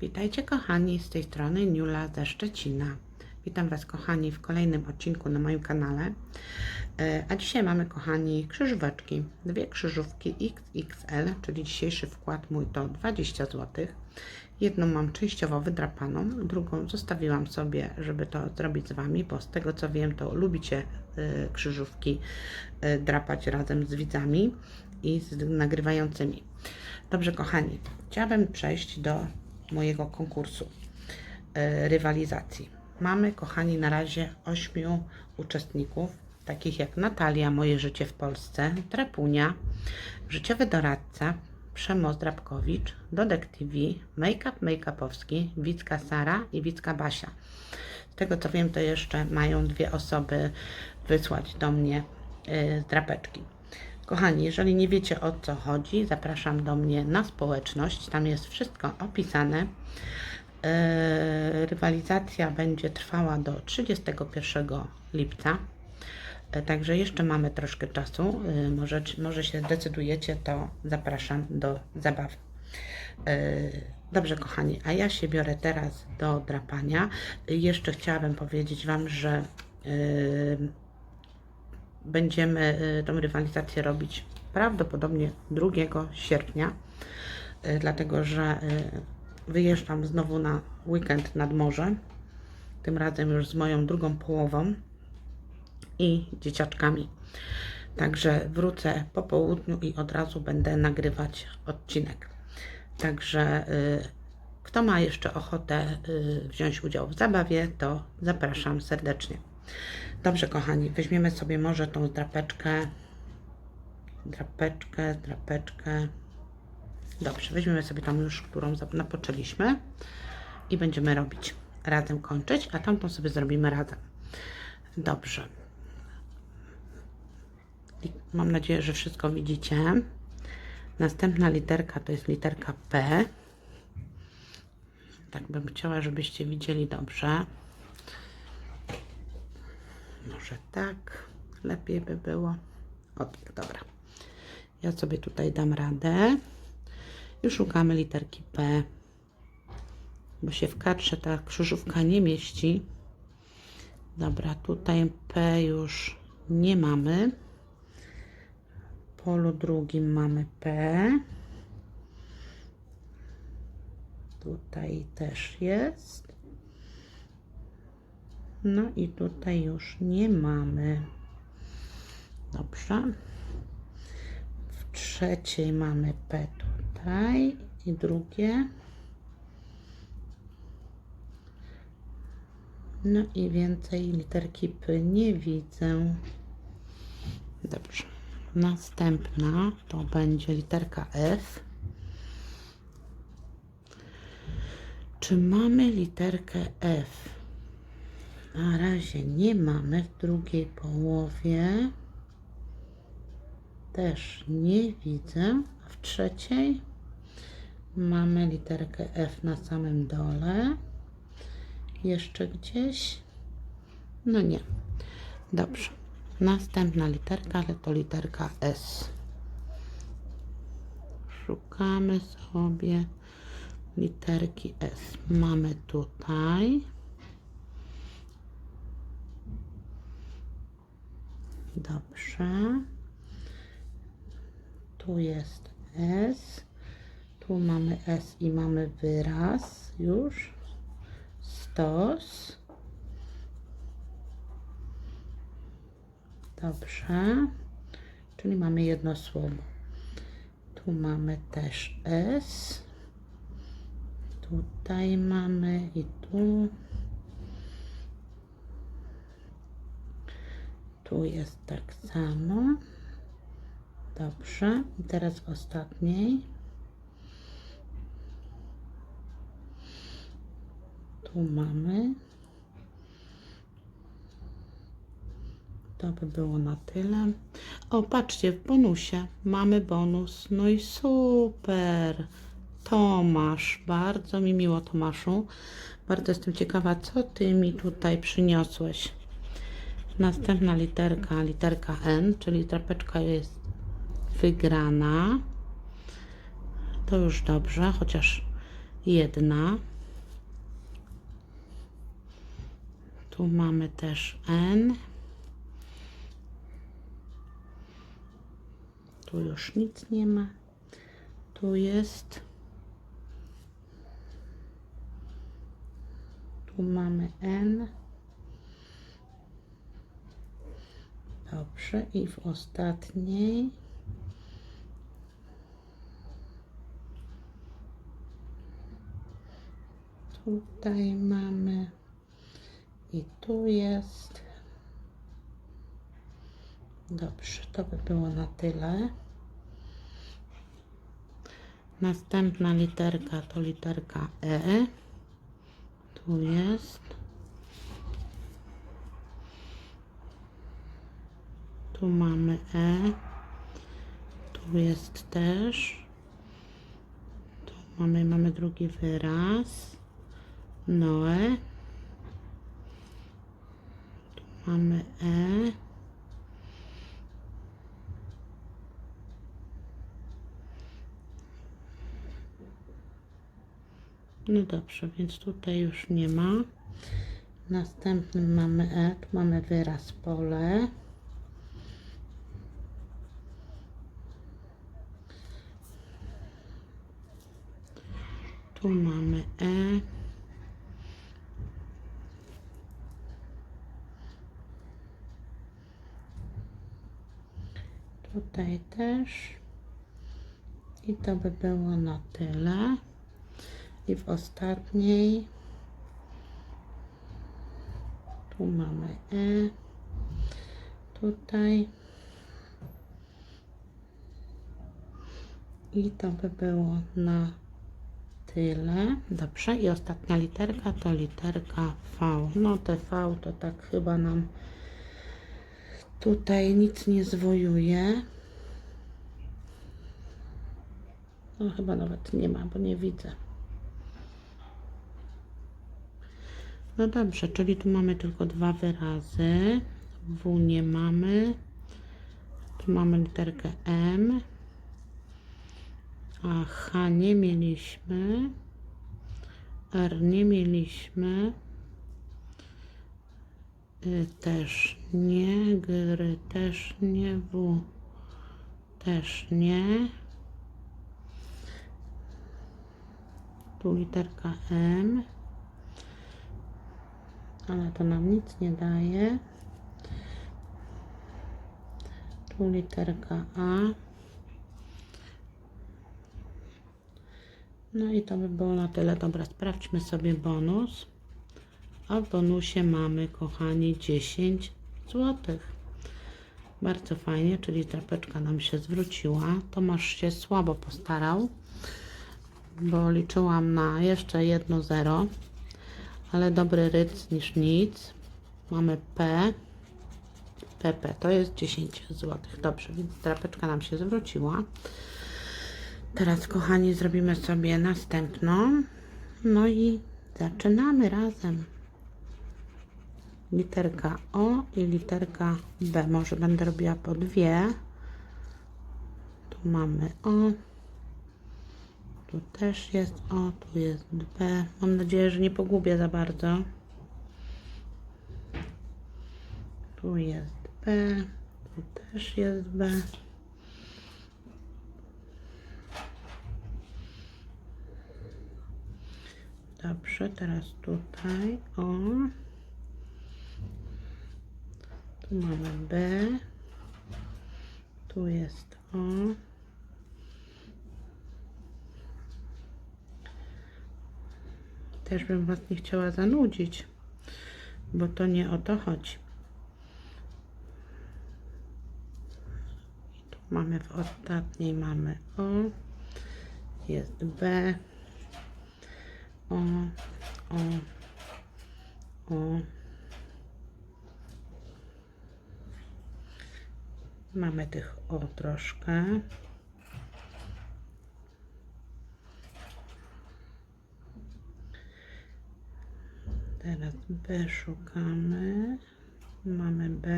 Witajcie kochani, z tej strony Niula ze Szczecina. Witam Was kochani w kolejnym odcinku na moim kanale. E, A dzisiaj mamy kochani krzyżóweczki. Dwie krzyżówki XXL, czyli dzisiejszy wkład mój to 20 zł. Jedną mam częściowo wydrapaną, drugą zostawiłam sobie, żeby to zrobić z Wami, bo z tego co wiem to lubicie e, krzyżówki e, drapać razem z widzami i z nagrywającymi. Dobrze kochani, chciałabym przejść do mojego konkursu e, rywalizacji. Mamy, kochani, na razie ośmiu uczestników, takich jak Natalia, Moje Życie w Polsce, Trapunia, Życiowy Doradca, Przemoc Drabkowicz, Dodek TV, Make-up Make-upowski, Wicka Sara i Wicka Basia. Z tego co wiem, to jeszcze mają dwie osoby wysłać do mnie e, drapeczki. Kochani, jeżeli nie wiecie o co chodzi, zapraszam do mnie na społeczność. Tam jest wszystko opisane. E, Rywalizacja będzie trwała do 31 lipca. E, Także jeszcze mamy troszkę czasu. E, Może, może się zdecydujecie, to zapraszam do zabawy. Dobrze, kochani, a ja się biorę teraz do drapania. Jeszcze chciałabym powiedzieć Wam, że będziemy y, tą rywalizację robić prawdopodobnie 2 sierpnia, y, dlatego że y, wyjeżdżam znowu na weekend nad morze, tym razem już z moją drugą połową i dzieciaczkami. Także wrócę po południu i od razu będę nagrywać odcinek. Także kto ma jeszcze ochotę wziąć udział w zabawie, to zapraszam serdecznie. Dobrze, kochani, weźmiemy sobie może tą drapeczkę. Drapeczkę, drapeczkę. Dobrze, weźmiemy sobie tą już, którą napoczęliśmy i będziemy robić razem kończyć, a tamtą sobie zrobimy razem. Dobrze. I mam nadzieję, że wszystko widzicie. Następna literka to jest literka P. Tak bym chciała, żebyście widzieli dobrze. Może tak, lepiej by było. O, tak, dobra. Ja sobie tutaj dam radę. I szukamy literki P, bo się w kadrze ta krzyżówka nie mieści. Dobra, tutaj P już nie mamy. W polu drugim mamy P. Tutaj też jest. No i tutaj już nie mamy. Dobrze. W trzeciej mamy P tutaj i drugie. No i więcej literki P nie widzę. Dobrze. Następna to będzie literka F. Czy mamy literkę F? Na razie nie mamy w drugiej połowie. Też nie widzę. W trzeciej mamy literkę F na samym dole. Jeszcze gdzieś? No nie. Dobrze. Następna literka, ale to literka S. Szukamy sobie literki S. Mamy tutaj. Dobrze. Tu jest S. Tu mamy S i mamy wyraz już. Stos. Dobrze. Czyli mamy jedno słowo. Tu mamy też S. Tutaj mamy i tu. Tu jest tak samo. Dobrze. I teraz w ostatniej. Tu mamy. To by było na tyle. O, patrzcie, w bonusie mamy bonus. No i super. Tomasz, bardzo mi miło, Tomaszu. Bardzo jestem ciekawa, co ty mi tutaj przyniosłeś. Następna literka, literka N, czyli trapeczka jest wygrana. To już dobrze, chociaż jedna. Tu mamy też N. Tu już nic nie ma. Tu jest. Tu mamy N. Dobrze. I w ostatniej. Tutaj mamy i tu jest. Dobrze, to by było na tyle. Następna literka to literka E. Tu jest. Tu mamy E. Tu jest też. Tu mamy, mamy drugi wyraz. Noe. Tu mamy E. No dobrze, więc tutaj już nie ma. Następnym mamy E, tu mamy wyraz pole. Tu mamy E. Tutaj też. I to by było na tyle. I w ostatniej tu mamy E. Tutaj. I to by było na tyle. Dobrze. I ostatnia literka to literka V. No te V to tak chyba nam tutaj nic nie zwojuje. No chyba nawet nie ma, bo nie widzę. No dobrze, czyli tu mamy tylko dwa wyrazy. W nie mamy. Tu mamy literkę M. A H nie mieliśmy. R nie mieliśmy. Y, też nie. Gry też nie. W też nie. Tu literka M. Ale to nam nic nie daje. Tu literka A. No i to by było na tyle. Dobra, sprawdźmy sobie bonus. A w bonusie mamy, kochani, 10 zł. Bardzo fajnie, czyli trapeczka nam się zwróciła. Tomasz się słabo postarał, bo liczyłam na jeszcze jedno zero, ale dobry ryc niż nic. Mamy P. PP to jest 10 zł. Dobrze, więc trapeczka nam się zwróciła. Teraz, kochani, zrobimy sobie następną. No i zaczynamy razem. Literka O i literka B. Może będę robiła po dwie. Tu mamy O. Tu też jest O, tu jest B. Mam nadzieję, że nie pogubię za bardzo. Tu jest B. Tu też jest B. Dobrze, teraz tutaj O. Tu mamy B. Tu jest O. Też bym Was nie chciała zanudzić, bo to nie o to chodzi. Mamy w ostatniej mamy O. Jest B. O, o, o. Mamy tych o troszkę. Teraz B szukamy. Mamy B.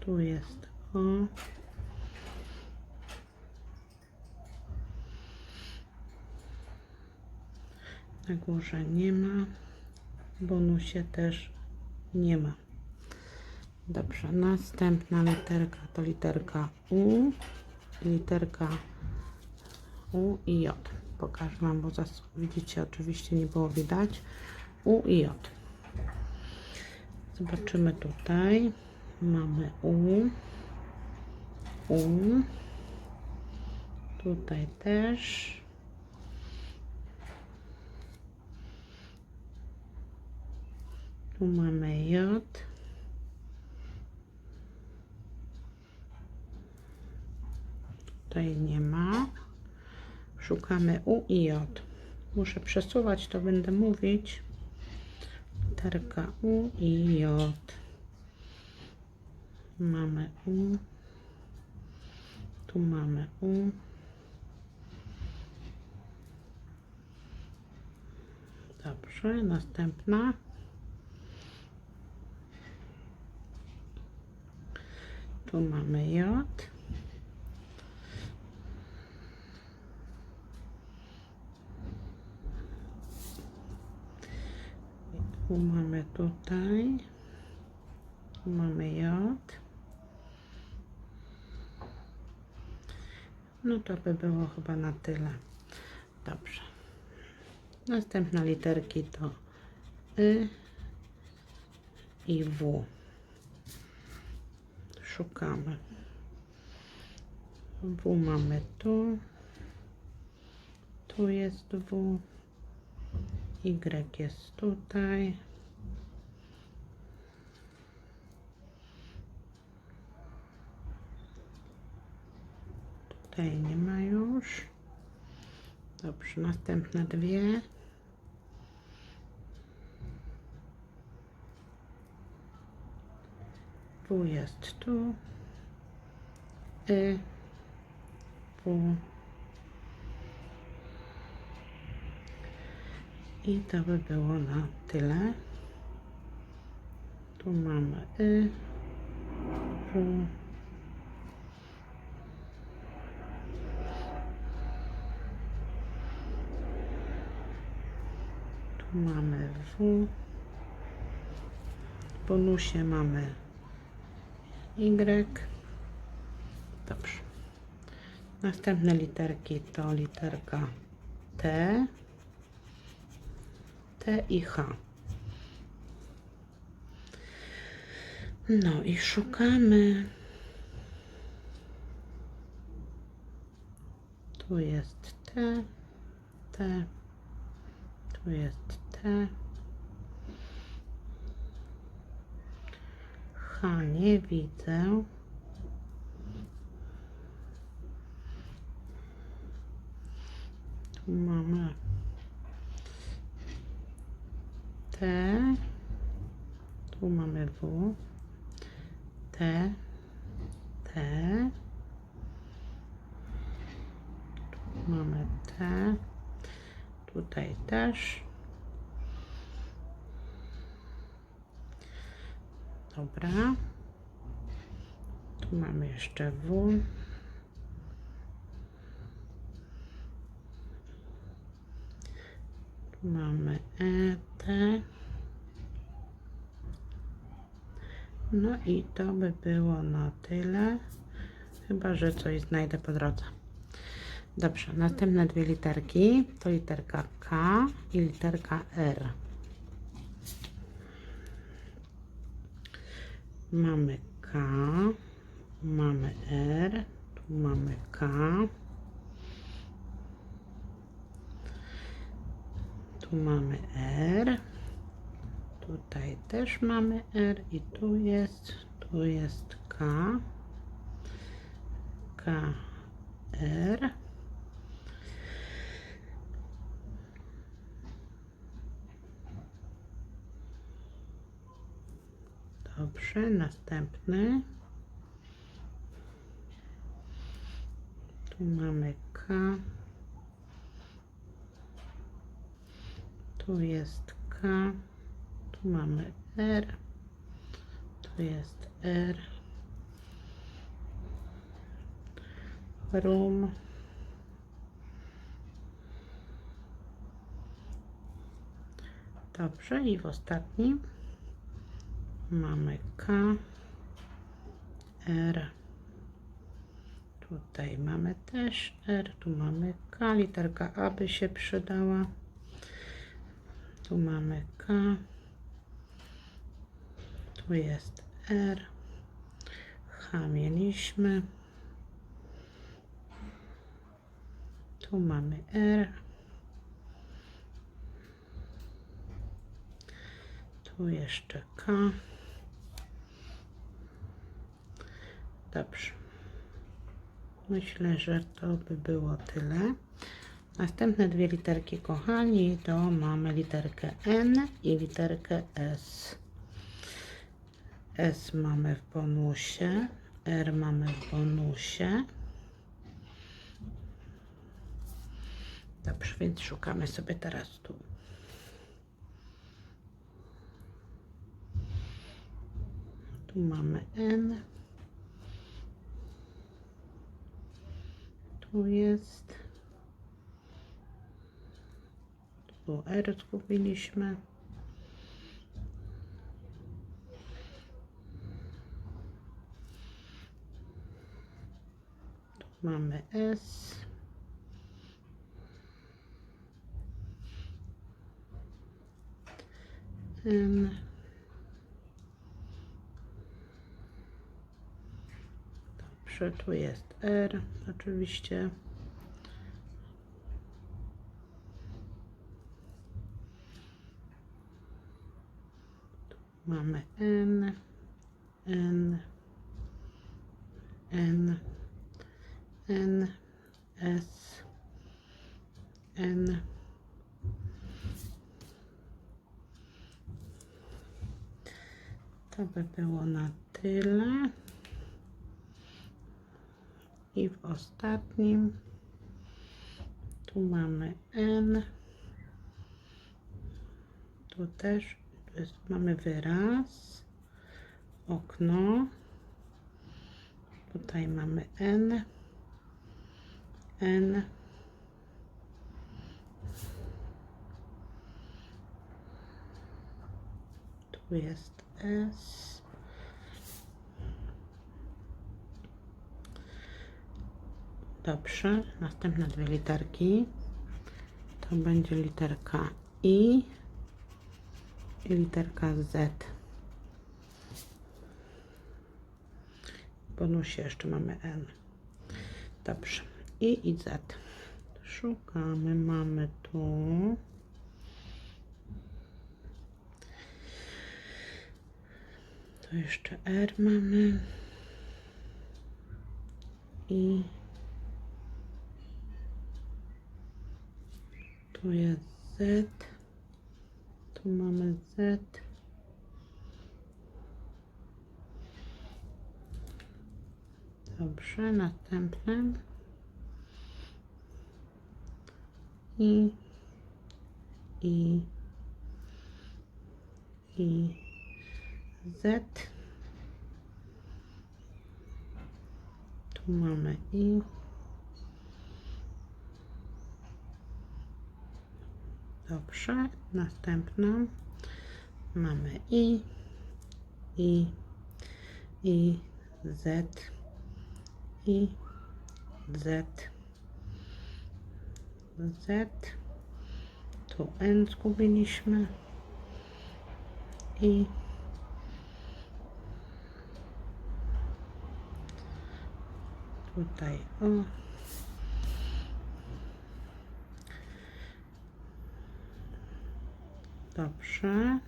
Tu jest O. Na górze nie ma. bonusie też nie ma. Dobrze, następna literka to literka U, literka U i J. Pokażę Wam, bo zas- widzicie, oczywiście nie było widać. U i J. Zobaczymy tutaj. Mamy U. U. Tutaj też. Tu mamy J. Tutaj nie ma. Szukamy U i J. Muszę przesuwać, to będę mówić. Literka U i J. Mamy U. Tu mamy U. Dobrze, następna. Tu mamy J. Tu mamy tutaj. Tu mamy J. No to by było chyba na tyle. Dobrze. Następne literki to Y i W. Szukamy. W mamy tu. Tu jest W. Y jest tutaj. Tutaj nie ma już. Dobrze, następne dwie. W jest tu. Y. W. I to by było na tyle. Tu mamy Y. W. Tu mamy. W bonusie mamy Y. Dobrze. Następne literki to literka T. T i H. No i szukamy. Tu jest T, T, tu jest T. H nie widzę. Tu mamy T. Tu mamy W. T. T. Tu mamy T. Tutaj też. Dobra. Tu mamy jeszcze W. Tu mamy E, T. No i to by było na tyle. Chyba, że coś znajdę po drodze. Dobrze, następne dwie literki to literka K i literka R. Mamy K, mamy R, tu mamy K. Tu mamy R. Tutaj też mamy R i tu jest, tu jest K. K, R. Dobrze, następny. Tu mamy K. Tu jest K. Tu mamy R. Tu jest R. Room. Dobrze, i w ostatnim mamy K, R. Tutaj mamy też R, tu mamy K, literka A by się przydała. Tu mamy K. Tu jest R. H mieliśmy. Tu mamy R. Tu jeszcze K. Dobrze. Myślę, że to by było tyle. Następne dwie literki, kochani, to mamy literkę N i literkę S. S mamy w bonusie, R mamy w bonusie. Dobrze, więc szukamy sobie teraz tu. Tu mamy N. Tu jest. Tu R zgubiliśmy. Tu mamy S. N. Dobrze, tu jest R oczywiście. Tu mamy N, N, N, N, S, N. To by było na tyle. I w ostatnim tu mamy N. Tu też tu jest, mamy wyraz, okno. Tutaj mamy N. N. Tu jest S. Dobrze, następne dwie literki to będzie literka I i literka Z. W bonusie jeszcze mamy N. Dobrze, I i Z. Szukamy, mamy tu. To jeszcze R mamy. I tu jest Z. Tu mamy Z. Dobrze, następnym. I, I, I, Z. Tu mamy I. Dobrze, następną. Mamy I, I, I, Z, I, Z, Z, tu N zgubiliśmy. I. Tutaj O. Dobrze.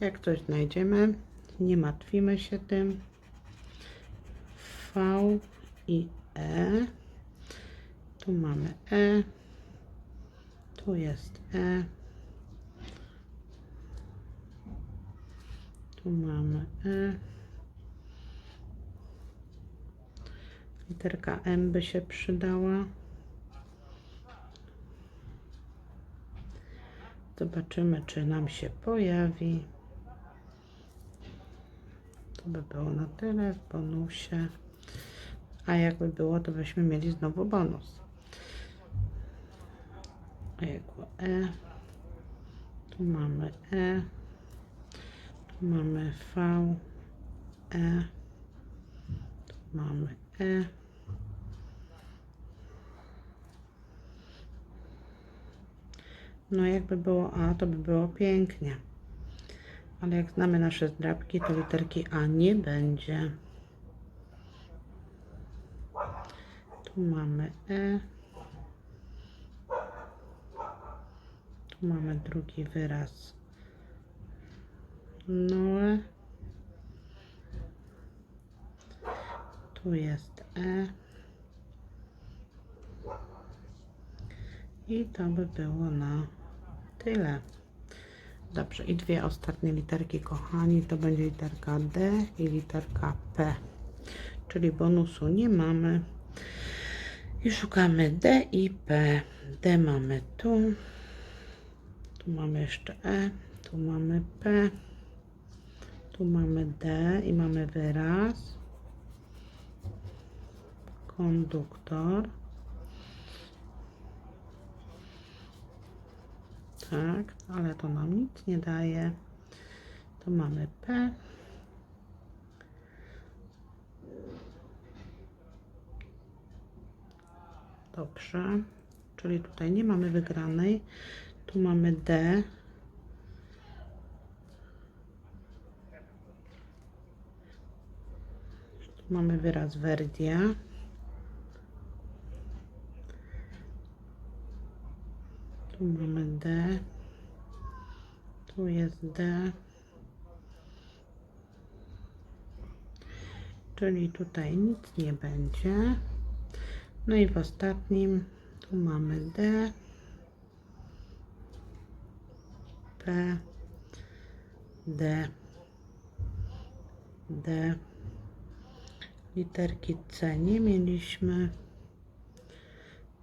Jak coś znajdziemy, nie martwimy się tym. V i E. Tu mamy E. Tu jest E. Tu mamy E. Literka M by się przydała. Zobaczymy, czy nam się pojawi. To by było na tyle w bonusie. A jakby było, to byśmy mieli znowu bonus. Ojejku, E. Tu Tu mamy E. Tu mamy V. E. Tu mamy E. No jakby było A, to by było pięknie. Ale jak znamy nasze zdrabki, to literki A nie będzie. Tu mamy E. Tu mamy drugi wyraz. Noe. Tu jest E. I to by było na tyle. Dobrze, i dwie ostatnie literki, kochani, to będzie literka D i literka P. Czyli bonusu nie mamy. I szukamy D i P. D mamy tu. Tu mamy jeszcze E. Tu mamy P. Tu mamy D i mamy wyraz. Konduktor. Tak, ale to nam nic nie daje. Tu mamy P. Dobrze, czyli tutaj nie mamy wygranej. Tu mamy D. Tu mamy wyraz Verdia. Tu mamy D. Tu jest D. Czyli tutaj nic nie będzie. No i w ostatnim tu mamy D. P. D. D. Literki C nie mieliśmy.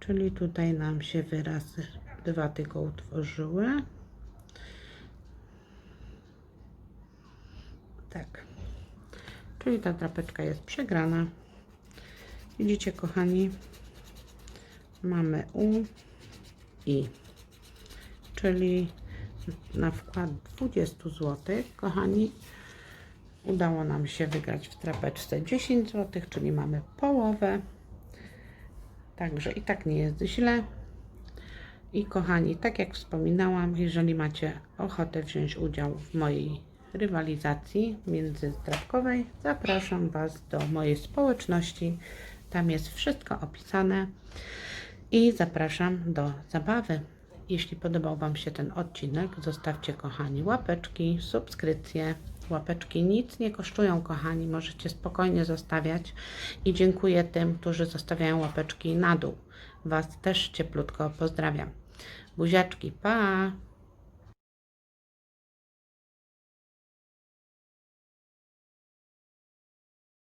Czyli tutaj nam się wyrazy dwa tylko utworzyły. Tak. Czyli ta drapeczka jest przegrana. Widzicie, kochani, mamy U i czyli na wkład 20 zł, kochani, udało nam się wygrać w trapeczce 10 zł, czyli mamy połowę. Także i tak nie jest źle. I kochani, tak jak wspominałam, jeżeli macie ochotę wziąć udział w mojej rywalizacji międzyzdrawkowej, zapraszam Was do mojej społeczności. Tam jest wszystko opisane i zapraszam do zabawy. Jeśli podobał Wam się ten odcinek, zostawcie kochani łapeczki, subskrypcje. Łapeczki nic nie kosztują, kochani, możecie spokojnie zostawiać i dziękuję tym, którzy zostawiają łapeczki na dół. Was też cieplutko pozdrawiam. Buziaczki, pa!